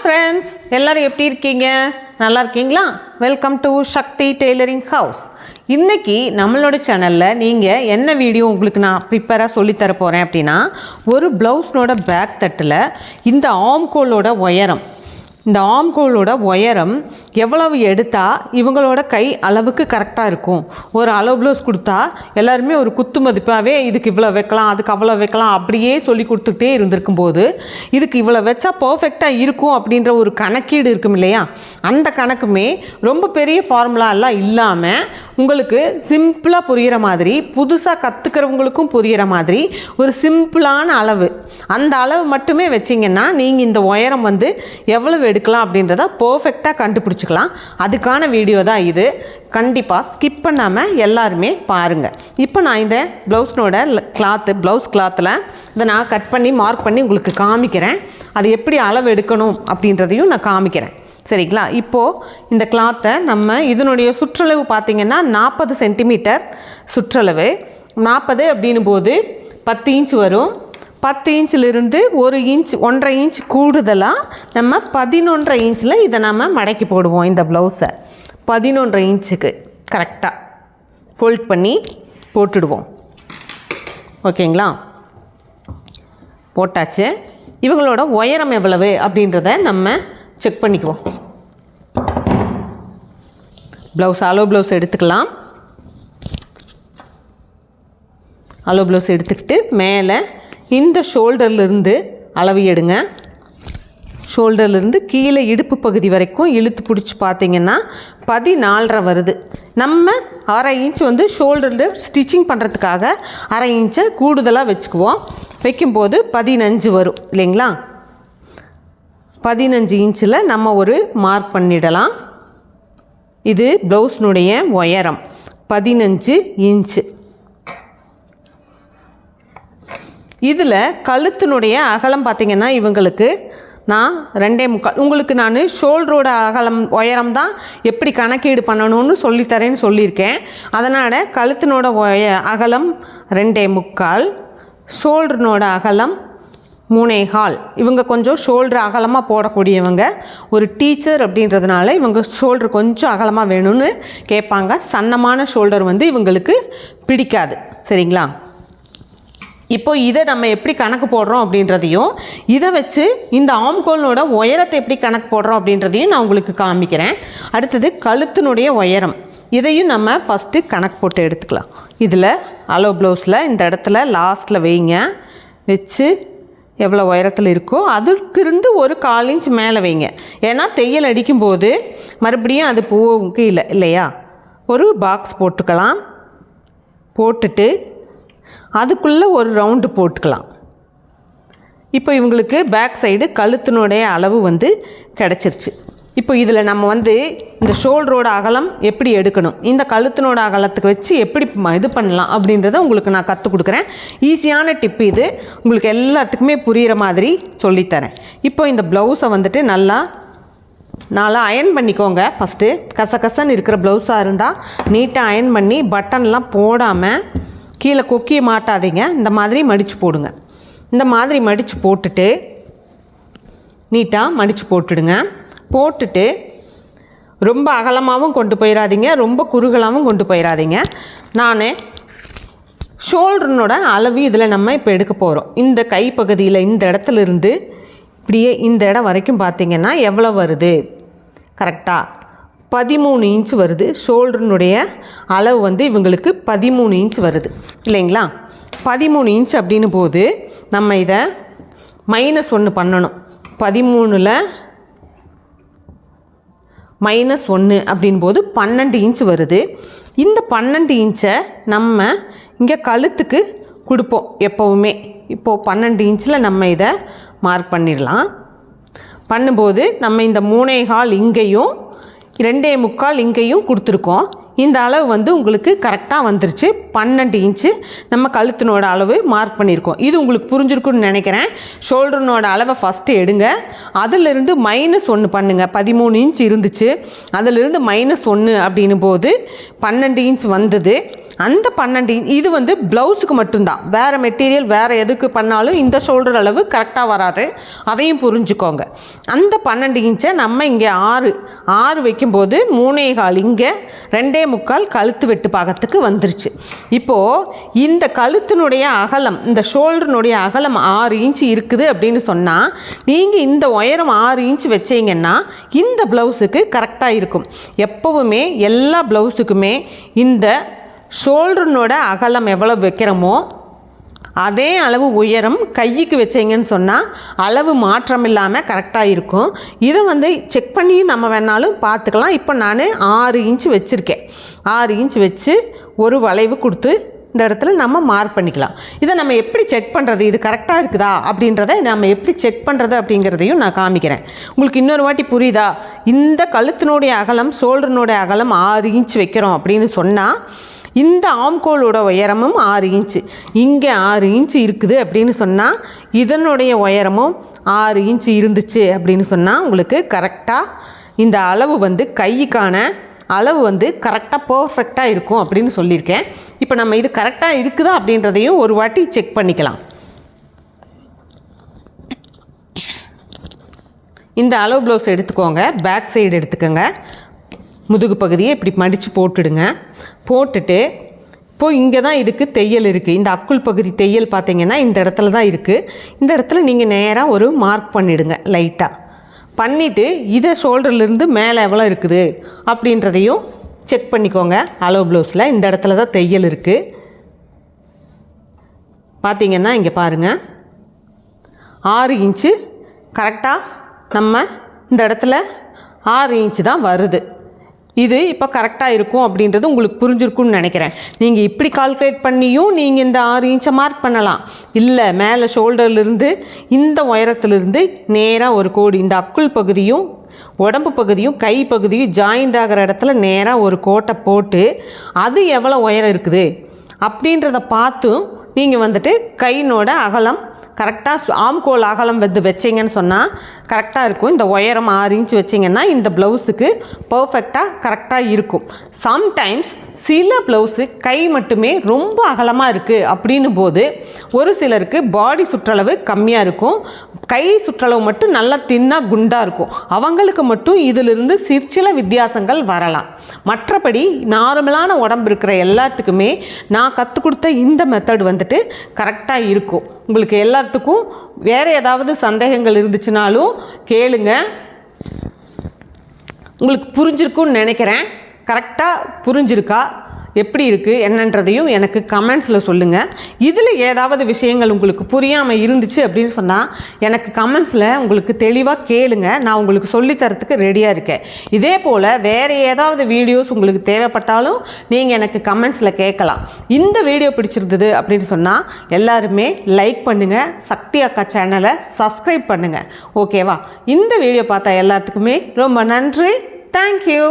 Friends எல்லோரும் எப்படி இருக்கீங்க? நல்லா இருக்கீங்களா? Welcome to Shakti tailoring house இன்றைக்கி நம்மளோட சேனலில் நீங்கள் என்ன வீடியோ உங்களுக்கு நான் ப்ரிப்பராக சொல்லித்தர போகிறேன் அப்படின்னா ஒரு ப்ளவுஸ்னோட பேக் தட்டில் இந்த ஆம்கோலோட உயரம் இந்த ஆம்கோலோட உயரம் எவ்வளவு எடுத்தால் இவங்களோட கை அளவுக்கு கரெக்டாக இருக்கும். ஒரு அளவு ப்ளவுஸ் கொடுத்தா எல்லாருமே ஒரு குத்து மதிப்பாகவே இதுக்கு இவ்வளோ வைக்கலாம் அதுக்கு அவ்வளோ வைக்கலாம் அப்படியே சொல்லி கொடுத்துட்டே இருந்திருக்கும் போது இதுக்கு இவ்வளோ வச்சா பர்ஃபெக்டாக இருக்கும் அப்படின்ற ஒரு கணக்கீடு இருக்கும் இல்லையா? அந்த கணக்குமே ரொம்ப பெரிய ஃபார்முலா எல்லாம் இல்லாமல் உங்களுக்கு சிம்பிளாக புரிகிற மாதிரி புதுசாக கற்றுக்கிறவங்களுக்கும் புரிகிற மாதிரி ஒரு சிம்பிளான அளவு. அந்த அளவு மட்டுமே வச்சிங்கன்னா நீங்கள் இந்த உயரம் வந்து எவ்வளவு எடுக்கலாம் அப்படின்றத பர்ஃபெக்டாக கண்டுபிடிச்சிக்கலாம். அதுக்கான வீடியோ தான் இது. கண்டிப்பாக ஸ்கிப் பண்ணாமல் எல்லாருமே பாருங்கள் இப்போ நான் இந்த ப்ளவுஸ்னோட கிளாத்து ப்ளவுஸ் கிளாத்தில் இதை நான் கட் பண்ணி மார்க் பண்ணி உங்களுக்கு காமிக்கிறேன். அது எப்படி அளவு எடுக்கணும் அப்படின்றதையும் நான் காமிக்கிறேன். சரிங்களா? இப்போது இந்த கிளாத்தை நம்ம இதனுடைய சுற்றளவு பார்த்திங்கன்னா நாற்பது சென்டிமீட்டர் சுற்றளவு. நாற்பது அப்படின்னும் போது பத்து இன்ச் வரும். பத்து இன்ச்சிலிருந்து ஒரு இன்ச் ஒன்றரை இன்ச் கூடுதலாக நம்ம பதினொன்றரை இன்ச்சில் இதை நம்ம மடக்கி போடுவோம் இந்த ப்ளவுஸை பதினொன்றரை இன்ச்சுக்கு கரெக்டாக ஃபோல்ட் பண்ணி போட்டுடுவோம். ஓகேங்களா? போட்டாச்சு. இவங்களோட உயரம் எவ்வளவு அப்படின்றத நம்ம செக் பண்ணிக்குவோம். ப்ளவுஸ் அலோ ப்ளவுஸ் எடுத்துக்கலாம். அலோ ப்ளவுஸ் எடுத்துக்கிட்டு மேலே இந்த ஷோல்டர்லேருந்து அளவு எடுங்க. ஷோல்டர்லேருந்து கீழே இடுப்பு பகுதி வரைக்கும் இழுத்து பிடிச்சி பார்த்தீங்கன்னா பதினாலரை வருது. நம்ம அரை இன்ச் வந்து ஷோல்டரில் ஸ்டிச்சிங் பண்ணுறதுக்காக அரை இன்ச்சை கூடுதலாக வச்சுக்குவோம். வைக்கும்போது பதினஞ்சு வரும் இல்லைங்களா? பதினஞ்சு இன்ச்சில் நம்ம ஒரு மார்க் பண்ணிடலாம். இது ப்ளவுஸ்னுடைய உயரம் பதினஞ்சு இன்ச்சு இதில் கழுத்தினுடைய அகலம் பார்த்திங்கன்னா இவங்களுக்கு நான் ரெண்டே முக்கால் உங்களுக்கு நான் ஷோல்டரோட அகலம் உயரம் தான் எப்படி கணக்கீடு பண்ணணும்னு சொல்லித்தரேன்னு சொல்லியிருக்கேன். அதனால் கழுத்தினோட ஒய அகலம் ரெண்டே முக்கால் ஷோல்டர்னோட அகலம் மூணே கால். இவங்க கொஞ்சம் ஷோல்டர் அகலமாக போடக்கூடியவங்க. ஒரு டீச்சர் அப்படின்றதுனால இவங்க ஷோல்டர் கொஞ்சம் அகலமாக வேணும்னு கேட்பாங்க. சன்னமான ஷோல்டர் வந்து இவங்களுக்கு பிடிக்காது. சரிங்களா? இப்போ இதை நம்ம எப்படி கணக்கு போடுறோம் அப்படின்றதையும் இதை வச்சு இந்த ஆம்கோலோட உயரத்தை எப்படி கணக்கு போடுறோம் அப்படின்றதையும் நான் உங்களுக்கு காமிக்கிறேன். அடுத்தது கழுத்தினுடைய உயரம். இதையும் நம்ம ஃபஸ்ட்டு கணக்கு போட்டு எடுத்துக்கலாம். இதில் அலோ ப்ளவுஸில் இந்த இடத்துல லாஸ்ட்டில் வைங்க. வச்சு எவ்வளோ உயரத்தில் இருக்கோ அதுக்கிருந்து ஒரு கால் இன்ச் மேலே வைங்க. ஏன்னா தையல் அடிக்கும்போது மறுபடியும் அது பூ கீழே இல்லையா? ஒரு பாக்ஸ் போட்டுக்கலாம். போட்டுட்டு அதுக்குள்ளே ஒரு ரவுண்டு போட்டுக்கலாம். இப்போ இவங்களுக்கு பேக் சைடு கழுத்தினுடைய அளவு வந்து கிடச்சிருச்சு. இப்போ இதில் நம்ம வந்து இந்த ஷோல்டரோட அகலம் எப்படி எடுக்கணும்? இந்த கழுத்தினோட அகலத்துக்கு வச்சு எப்படி இது பண்ணலாம் அப்படின்றத உங்களுக்கு நான் கற்றுக் கொடுக்குறேன். ஈஸியான டிப் இது. உங்களுக்கு எல்லாத்துக்குமே புரிகிற மாதிரி சொல்லித்தரேன். இப்போ இந்த ப்ளவுஸை வந்துட்டு நல்லா நல்லா அயன் பண்ணிக்கோங்க. ஃபஸ்ட்டு கசகசன்னு இருக்கிற ப்ளவுஸாக இருந்தால் நீட்டாக அயன் பண்ணி பட்டன்லாம் போடாமல் கீழே கொக்கியை மாட்டாதீங்க. இந்த மாதிரி மடித்து போடுங்க. இந்த மாதிரி மடித்து போட்டுட்டு நீட்டாக மடித்து போட்டுடுங்க. போட்டுட்டு ரொம்ப அகலமாகவும் கொண்டு போயிடாதீங்க ரொம்ப குறுகலாகவும் கொண்டு போயிடாதீங்க நான் ஷோல்டர்னோட அளவு இதில் நம்ம இப்போ எடுக்க போகிறோம் இந்த கைப்பகுதியில் இந்த இடத்துல இருந்து இப்படியே இந்த இடம் வரைக்கும் பார்த்தீங்கன்னா எவ்வளோ வருது? கரெக்டாக பதிமூணு இன்ச் வருது. ஷோல்டருனுடைய அளவு வந்து இவங்களுக்கு பதிமூணு இன்ச் வருது. இல்லைங்களா? பதிமூணு இன்ச் அப்படின்னு போது நம்ம இதை மைனஸ் ஒன்று பண்ணணும். பதிமூணில் மைனஸ் ஒன்று அப்படின் போது பன்னெண்டு இன்ச் வருது. இந்த பன்னெண்டு இன்ச்சை நம்ம இங்கே கழுத்துக்கு கொடுப்போம் எப்போவுமே. இப்போது பன்னெண்டு இன்ச்சில் நம்ம இதை மார்க் பண்ணிடலாம். பண்ணும்போது நம்ம இந்த மூணேஹால் இங்கேயும் ரெண்டே முக்கால் இங்கேயும் கொடுத்துருக்கோம். இந்த அளவு வந்து உங்களுக்கு கரெக்டாக வந்துருச்சு. பன்னெண்டு இன்ச்சு நம்ம கழுத்தினோட அளவு மார்க் பண்ணியிருக்கோம் இது உங்களுக்கு புரிஞ்சிருக்குன்னு நினைக்கிறேன். ஷோல்டர்னோட அளவை ஃபஸ்ட்டு எடுங்க. அதிலிருந்து மைனஸ் ஒன்று பண்ணுங்கள் பதிமூணு இன்ச் இருந்துச்சு. அதிலிருந்து மைனஸ் ஒன்று அப்படின்னும் போது பன்னெண்டு இன்ச் வந்தது. அந்த பன்னெண்டு இது வந்து ப்ளவுஸுக்கு மட்டும்தான். வேறு மெட்டீரியல் வேறு எதுக்கு பண்ணாலும் இந்த ஷோல்டர் அளவு கரெக்டாக வராது. அதையும் புரிஞ்சுக்கோங்க. அந்த பன்னெண்டு இன்ச்சை நம்ம இங்கே ஆறு ஆறு வைக்கும்போது மூணே கால் இங்கே ரெண்டே முக்கால் கழுத்து வெட்டு பாகத்துக்கு வந்துருச்சு. இப்போது இந்த கழுத்தினுடைய அகலம் இந்த ஷோல்டருனுடைய அகலம் ஆறு இன்ச்சு இருக்குது அப்படின்னு சொன்னால் நீங்கள் இந்த உயரம் ஆறு இன்ச் வச்சீங்கன்னா இந்த ப்ளவுஸுக்கு கரெக்டாக இருக்கும். எப்போவுமே எல்லா ப்ளவுஸுக்குமே இந்த ஷோல்டர்னோட அகலம் எவ்வளோ வைக்கிறோமோ அதே அளவு உயரம் கைக்கு வச்சீங்கன்னு சொன்னால் அளவு மாற்றம் இல்லாமல் கரெக்டாக இருக்கும். இதை வந்து செக் பண்ணியும் நம்ம வேணாலும் பார்த்துக்கலாம். இப்போ நான் ஆறு இன்ச் வச்சுருக்கேன். ஆறு இன்ச் வச்சு ஒரு வளைவு கொடுத்து இந்த இடத்துல நம்ம மார்க் பண்ணிக்கலாம். இதை நம்ம எப்படி செக் பண்ணுறது இது கரெக்டாக இருக்குதா? அப்படின்றத நம்ம எப்படி செக் பண்ணுறது அப்படிங்கிறதையும் நான் காமிக்கிறேன். உங்களுக்கு இன்னொரு வாட்டி புரியுதா? இந்த கழுத்தினுடைய அகலம் ஷோல்டர்னுடைய அகலம் ஆறு இன்ச் வைக்கிறோம் அப்படின்னு சொன்னால் இந்த ஆம்கோலோட உயரமும் ஆறு இன்ச்சு. இங்கே ஆறு இன்ச்சு இருக்குது அப்படின்னு சொன்னால் இதனுடைய உயரமும் ஆறு இன்ச்சு இருந்துச்சு அப்படின்னு சொன்னால் உங்களுக்கு கரெக்டாக இந்த அளவு வந்து கைக்கான அளவு வந்து கரெக்டாக பர்ஃபெக்டாக இருக்கும் அப்படின்னு சொல்லியிருக்கேன். இப்போ நம்ம இது கரெக்டாக இருக்குதா அப்படின்றதையும் ஒரு வாட்டி செக் பண்ணிக்கலாம். இந்த அளவு ப்ளவுஸ் எடுத்துக்கோங்க. பேக் சைடு எடுத்துக்கோங்க. முதுகு பகுதியை இப்படி மடித்து போட்டுடுங்க. போட்டுட்டு இப்போது இங்கே தான் இதுக்கு தையல் இருக்குது இந்த அக்குள் பகுதி தையல் பார்த்தீங்கன்னா இந்த இடத்துல தான் இருக்குது இந்த இடத்துல நீங்கள் நேராக ஒரு மார்க் பண்ணிவிடுங்க லைட்டாக பண்ணிவிட்டு இதை ஷோல்டர்லேருந்து மேலே எவ்வளோ இருக்குது அப்படின்றதையும் செக் பண்ணிக்கோங்க. அளவு ப்ளவுஸில் இந்த இடத்துல தான் தையல் இருக்குது பார்த்தீங்கன்னா இங்கே பாருங்கள் ஆறு இன்ச்சு கரெக்டாக நம்ம இந்த இடத்துல ஆறு இன்ச்சு தான் வருது. இது இப்போ கரெக்டாக இருக்கும் அப்படின்றது உங்களுக்கு புரிஞ்சிருக்கும்னு நினைக்கிறேன். நீங்கள் இப்படி கால்குலேட் பண்ணியும் நீங்கள் இந்த ஆறு இன்ச்சை மார்க் பண்ணலாம். இல்லை மேலே ஷோல்டர்லேருந்து இந்த உயரத்துலேருந்து நேராக ஒரு கோடு இந்த அக்குள் பகுதியும் உடம்பு பகுதியும் கை பகுதியும் ஜாயிண்ட் ஆகிற இடத்துல நேராக ஒரு கோட்டை போட்டு அது எவ்வளோ உயரம் இருக்குது? அப்படின்றத பார்த்தும் நீங்கள் வந்துட்டு கையினோட அகலம் கரெக்டாக ஆம்கோல் அகலம் வந்து வச்சிங்கன்னு சொன்னால் கரெக்டாக இருக்கும். இந்த உயரம் ஆறு இன்ச் வச்சிங்கன்னா இந்த ப்ளவுஸுக்கு பர்ஃபெக்டாக கரெக்டாக இருக்கும். சம்டைம்ஸ் சில ப்ளவுஸு கை மட்டுமே ரொம்ப அகலமாக இருக்குது அப்படின்னும் போது ஒரு சிலருக்கு பாடி சுற்றளவு கம்மியாக இருக்கும். கை சுற்றளவு மட்டும் நல்லா தின்னாக குண்டாக இருக்கும். அவங்களுக்கு மட்டும் இதிலிருந்து சிற்சில வித்தியாசங்கள் வரலாம். மற்றபடி நார்மலான உடம்பு இருக்கிற எல்லாத்துக்குமே நான் கற்றுக் கொடுத்த இந்த மெத்தட் வந்துட்டு கரெக்டாக இருக்கும். உங்களுக்கு எல்லாத்துக்கும் வேறு ஏதாவது சந்தேகங்கள் இருந்துச்சுனாலும் கேளுங்க. உங்களுக்கு புரிஞ்சிருக்குன்னு நினைக்கிறேன். கரெக்டாக புரிஞ்சிருக்கா? எப்படி இருக்குது என்னன்றதையும் எனக்கு கமெண்ட்ஸில் சொல்லுங்கள் இதில் ஏதாவது விஷயங்கள் உங்களுக்கு புரியாமல் இருந்துச்சு அப்படின்னு சொன்னால் எனக்கு கமெண்ட்ஸில் உங்களுக்கு தெளிவாக கேளுங்க. நான் உங்களுக்கு சொல்லித்தரத்துக்கு ரெடியாக இருக்கேன். இதே போல் வேறு ஏதாவது வீடியோஸ் உங்களுக்கு தேவைப்பட்டாலும் நீங்கள் எனக்கு கமெண்ட்ஸில் கேட்கலாம். இந்த வீடியோ பிடிச்சிருந்தது அப்படின்னு சொன்னால் எல்லாருமே லைக் பண்ணுங்கள் சக்தி அக்கா சேனலை சப்ஸ்கிரைப் பண்ணுங்கள் ஓகேவா இந்த வீடியோ பார்த்தா எல்லாத்துக்குமே ரொம்ப நன்றி. தேங்க்யூ